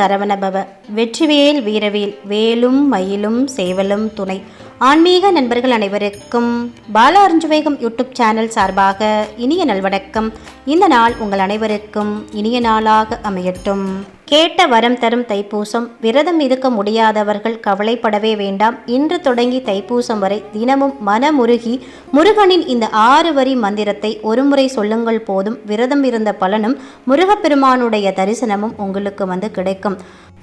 சரவணபவ. வெற்றிவேல் வீரவேல் வேலும் மயிலும் சேவலும் துணை. ஆன்மீக நண்பர்கள் அனைவருக்கும் பால அருஞ்சுவேகம் யூடியூப் சேனல் சார்பாக இனிய நல்வணக்கம். இந்த நாள் உங்கள் அனைவருக்கும் இனிய நாளாக அமையட்டும். கேட்ட வரம் தரும் தைப்பூசம் விரதம் இருக்க முடியாதவர்கள் கவலைப்படவே வேண்டாம். இன்று தொடங்கி தைப்பூசம் வரை தினமும் மனமுருகி முருகனின் இந்த ஆறு வரி மந்திரத்தை ஒருமுறை சொல்லுங்கள் போதும். விரதம் இருந்த பலனும் முருகப்பெருமானுடைய தரிசனமும் உங்களுக்கு வந்து கிடைக்கும்.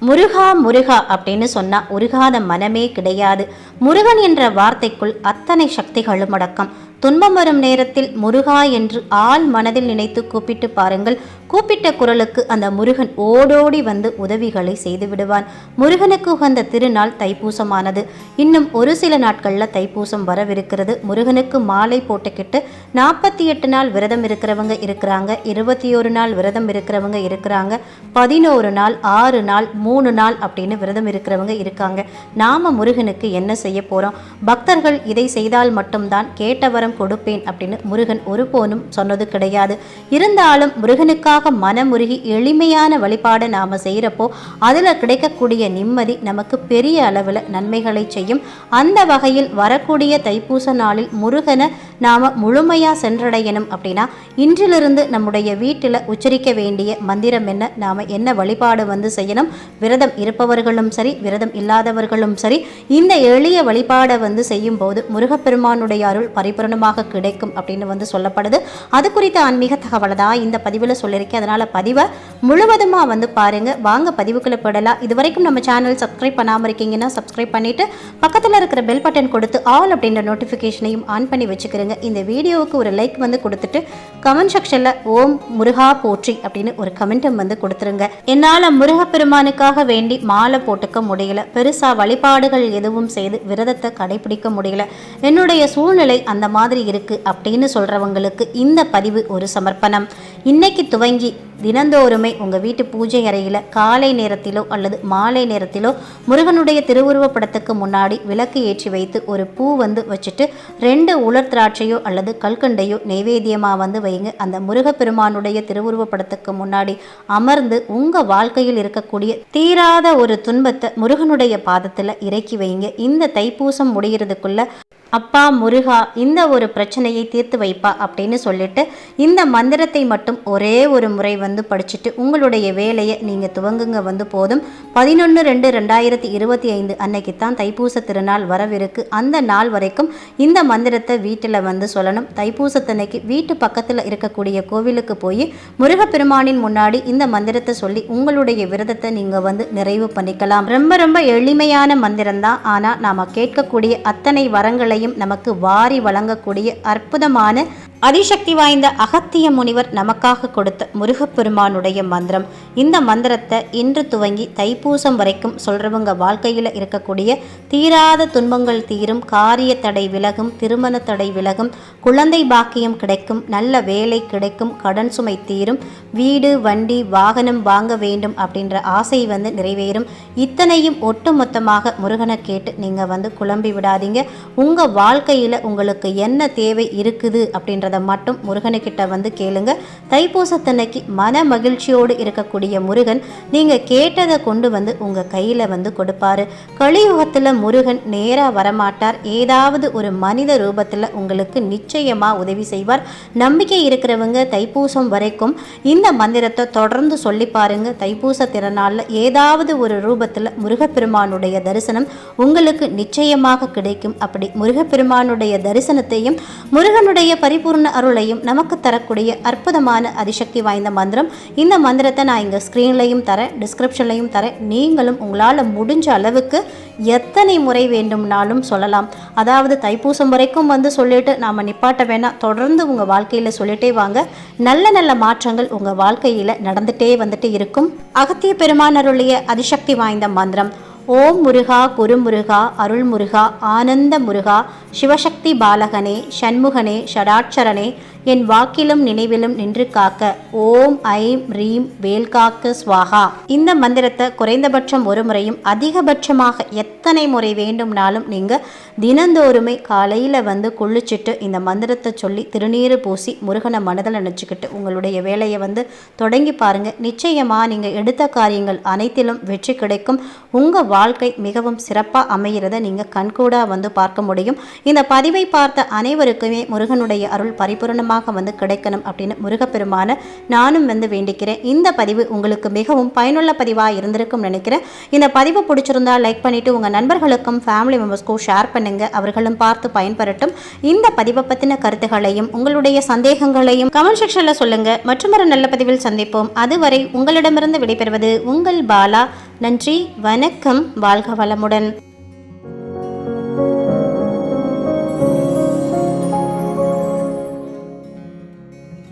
முருகா முருகா அப்படின்னு சொன்னா உருகாத மனமே கிடையாது. முருகன் என்ற வார்த்தைக்குள் அத்தனை சக்திகளும் அடக்கம். துன்பம் வரும் நேரத்தில் முருகா என்று ஆள் மனதில் நினைத்து கூப்பிட்டு பாருங்கள். கூப்பிட்ட குரலுக்கு அந்த முருகன் ஓடோடி வந்து உதவிகளை செய்து விடுவான். முருகனுக்கு உகந்த திருநாள் தைப்பூசமானது. இன்னும் ஒரு சில நாட்களில் தைப்பூசம் வரவிருக்கிறது. முருகனுக்கு மாலை போட்டுக்கிட்டு நாற்பத்தி எட்டு நாள் விரதம் இருக்கிறவங்க இருக்கிறாங்க. இருபத்தி ஒரு நாள் விரதம் இருக்கிறவங்க இருக்கிறாங்க. பதினோரு நாள் ஆறு நாள் மூணு நாள் அப்படின்னு விரதம் இருக்கிறவங்க இருக்காங்க. நாம முருகனுக்கு என்ன செய்ய போகிறோம் பக்தர்கள் இதை செய்தால் மட்டும்தான் கேட்டவரம் வரம் கொடுப்பேன் அப்படின்னு முருகன் ஒருபோனும் சொன்னது கிடையாது. இருந்தாலும் முருகனுக்காக மனமுருகி எளிமையான வழிபாடை நாம செய்கிறப்போ அதில் கிடைக்கக்கூடிய நிம்மதி நமக்கு பெரிய அளவில் நன்மைகளை செய்யும். அந்த வகையில் வரக்கூடிய தைப்பூச நாளில் முருகனை நாம் முழுமையாக சென்றடையணும் அப்படின்னா இன்றிலிருந்து நம்முடைய வீட்டில் உச்சரிக்க வேண்டிய மந்திரம் என்ன? நாம் என்ன வழிபாடு வந்து செய்யணும்? விரதம் இருப்பவர்களும் சரி விரதம் இல்லாதவர்களும் சரி இந்த எளிய வழிபாடை வந்து செய்யும் போது முருகப்பெருமானுடைய அருள் பரிபூரணமாக கிடைக்கும் அப்படின்னு வந்து சொல்லப்படுது. அது குறித்த ஆன்மீக தகவலை தான் இந்த பதிவில் சொல்லியிருக்கேன். அதனால் பதிவை முழுவதுமாக வந்து பாருங்கள் வாங்க பதிவுக்குள்ள போடலாம் இது வரைக்கும் நம்ம சேனல் சப்ஸ்கிரைப் பண்ணாமல் இருக்கீங்கன்னா சப்ஸ்கிரைப் பண்ணிவிட்டு பக்கத்தில் இருக்கிற பெல் பட்டன் கொடுத்து ஆல் அப்படின்ற நோட்டிஃபிகேஷனையும் ஆன் பண்ணி வச்சுக்கிறேங்க. இந்த வீடியோவுக்கு ஒரு லைக் வந்து கொடுத்துட்டு கமெண்ட் செக்ஷனில் ஓம் முருகா போற்றி அப்படின்னு ஒரு கமெண்ட்டும் வந்து கொடுத்துருங்க. என்னால் முருகப்பெருமானுக்காக வேண்டி மாலை போட்டுக்க முடியல. பெருசாக வழிபாடுகள் எதுவும் செய்து விரதத்தை கடைபிடிக்க முடியல. என்னுடைய சூழ்நிலை அந்த மாதிரி இருக்கு அப்படின்னு சொல்றவங்களுக்கு இந்த பதிவு ஒரு சமர்ப்பணம். இன்னைக்கு துவங்கி தினந்தோறுமே உங்கள் வீட்டு பூஜை அறையில் காலை நேரத்திலோ அல்லது மாலை நேரத்திலோ முருகனுடைய திருவுருவப் படத்துக்கு முன்னாடி விளக்கு ஏற்றி வைத்து ஒரு பூ வந்து வச்சுட்டு ரெண்டு உலர் திராட்சையோ அல்லது கல்கண்டையோ நைவேத்தியமாக வந்து வைங்க. அந்த முருகப்பெருமானுடைய திருவுருவப் படத்துக்கு முன்னாடி அமர்ந்து உங்கள் வாழ்க்கையில் இருக்கக்கூடிய தீராத ஒரு துன்பத்தை முருகனுடைய பாதத்தில் இறக்கி வைங்க. இந்த தைப்பூசம் முடிகிறதுக்குள்ள அப்பா முருகா இந்த ஒரு பிரச்சனையை தீர்த்து வைப்பா அப்படின்னு சொல்லிட்டு இந்த மந்திரத்தை மட்டும் ஒரே ஒரு முறை வந்து படிச்சுட்டு உங்களுடைய வேலையை நீங்கள் துவங்குங்க வந்து போதும். பதினொன்று ரெண்டு ரெண்டாயிரத்தி இருபத்தி ஐந்து அன்னைக்கு தான் தைப்பூச திருநாள் வரவிருக்கு. அந்த நாள் வரைக்கும் இந்த மந்திரத்தை வீட்டில் வந்து சொல்லணும். தைப்பூசத்தன்னைக்கு வீட்டு பக்கத்தில் இருக்கக்கூடிய கோவிலுக்கு போய் முருகப்பெருமானின் முன்னாடி இந்த மந்திரத்தை சொல்லி உங்களுடைய விரதத்தை நீங்கள் வந்து நிறைவு பண்ணிக்கலாம். ரொம்ப ரொம்ப எளிமையான மந்திரம் தான் ஆனால் நாம் கேட்கக்கூடிய அத்தனை வரங்களை வரங்களையும் நமக்கு வாரி வழங்கக்கூடிய அற்புதமான அதிசக்தி வாய்ந்த அகத்திய முனிவர் நமக்காக கொடுத்த முருகப்பெருமானுடைய மந்திரம். இந்த மந்திரத்தை இன்று துவங்கி தைப்பூசம் வரைக்கும் சொல்றவங்க வாழ்க்கையில் இருக்கக்கூடிய தீராத துன்பங்கள் தீரும் காரிய தடை விலகும் திருமண தடை விலகும் குழந்தை பாக்கியம் கிடைக்கும் நல்ல வேலை கிடைக்கும் கடன் சுமை தீரும் வீடு வண்டி வாகனம் வாங்க வேண்டும் அப்படின்ற ஆசை வந்து நிறைவேறும். இத்தனையும் ஒட்டுமொத்தமாக முருகனை கேட்டு நீங்கள் வந்து குழம்பி விடாதீங்க. உங்கள் வாழ்க்கையில் உங்களுக்கு என்ன தேவை இருக்குது அப்படின்ற அப்படின்றத மட்டும் முருகனுக்கிட்ட வந்து கேளுங்க. தைப்பூசத்தன்னைக்கு மன மகிழ்ச்சியோடு இருக்கக்கூடிய முருகன் நீங்கள் கேட்டதை கொண்டு வந்து உங்கள் கையில் வந்து கொடுப்பாரு. கலியுகத்தில் முருகன் நேராக வரமாட்டார். ஏதாவது ஒரு மனித ரூபத்தில் உங்களுக்கு நிச்சயமாக உதவி செய்வார். நம்பிக்கை இருக்கிறவங்க தைப்பூசம் வரைக்கும் இந்த மந்திரத்தை தொடர்ந்து சொல்லி பாருங்க. தைப்பூச திருநாளில் ஏதாவது ஒரு ரூபத்தில் முருகப்பெருமானுடைய தரிசனம் உங்களுக்கு நிச்சயமாக கிடைக்கும். அப்படி முருகப்பெருமானுடைய தரிசனத்தையும் முருகனுடைய பரிபூர்ண அருளையும் நமக்கு தரக்கூடிய அற்புதமான அதிசக்தி வாய்ந்த மந்திரம். இந்த மந்திரத்தை நான் இங்கே ஸ்க்ரீன்லையும் தரேன் டிஸ்கிரிப்ஷன்லையும் தரேன். நீங்களும் உங்களால் முடிஞ்ச அளவுக்கு எத்தனை முறை வேண்டும்னாலும் சொல்லலாம். அதாவது தைப்பூசம் வரைக்கும் வந்து சொல்லிட்டு நாம் நிப்பாட்ட வேணாம். தொடர்ந்து உங்கள் வாழ்க்கையில் சொல்லிட்டே வாங்க. நல்ல நல்ல மாற்றங்கள் உங்கள் வாழ்க்கையில் நடந்துகிட்டே வந்துட்டு இருக்கும். அகத்திய பெருமானருடைய அதிசக்தி வாய்ந்த மந்திரம். ஓம் முருகா குருமுருகா அருள்முருகா ஆனந்த முருகா சிவசக்தி பாலகனே சண்முகனே ஷடாட்சரனே என் வாக்கிலும் நினைவிலும் நின்று காக்க. ஓம் ஐம் ரீம் வேல்காக்க ஸ்வாகா. இந்த மந்திரத்தை குறைந்தபட்சம் ஒரு முறையும் அதிகபட்சமாக எத்தனை முறை வேண்டும்னாலும் நீங்கள் தினந்தோறுமே காலையில் வந்து குளிச்சுட்டு இந்த மந்திரத்தை சொல்லி திருநீர் பூசி முருகனை மனதில் நினச்சிக்கிட்டு உங்களுடைய வேலையை வந்து தொடங்கி பாருங்கள் நிச்சயமாக நீங்கள் எடுத்த காரியங்கள் அனைத்திலும் வெற்றி கிடைக்கும். உங்கள் வாழ்க்கை மிகவும் சிறப்பாக அமைகிறத நீங்கள் கண்கூடாக வந்து பார்க்க முடியும். இந்த பதிவை பார்த்த அனைவருக்குமே முருகனுடைய அருள் பரிபூரணமாக வந்து கிடைக்கணும் அப்படின்னு முருகப்பெருமான நானும் வந்து வேண்டிக்கிறேன். இந்த பதிவு உங்களுக்கு மிகவும் பயனுள்ள பதிவாக இருந்திருக்கும் நினைக்கிறேன். இந்த பதிவு பிடிச்சிருந்தா லைக் பண்ணிவிட்டு உங்கள் நண்பர்களுக்கும் ஃபேமிலி மெம்பர்ஸ்க்கும் ஷேர் பண்ணுங்கள் அவர்களும் பார்த்து பயன்பெறட்டும். இந்த பதிவை பற்றின கருத்துகளையும் உங்களுடைய சந்தேகங்களையும் கமெண்ட் செக்ஷனில் சொல்லுங்கள் மற்றொரு நல்ல பதிவில் சந்திப்போம். அதுவரை உங்களிடமிருந்து விடைபெறுவது உங்கள் பாலா. நன்றி வணக்கம். வாழ்க வளமுடன்.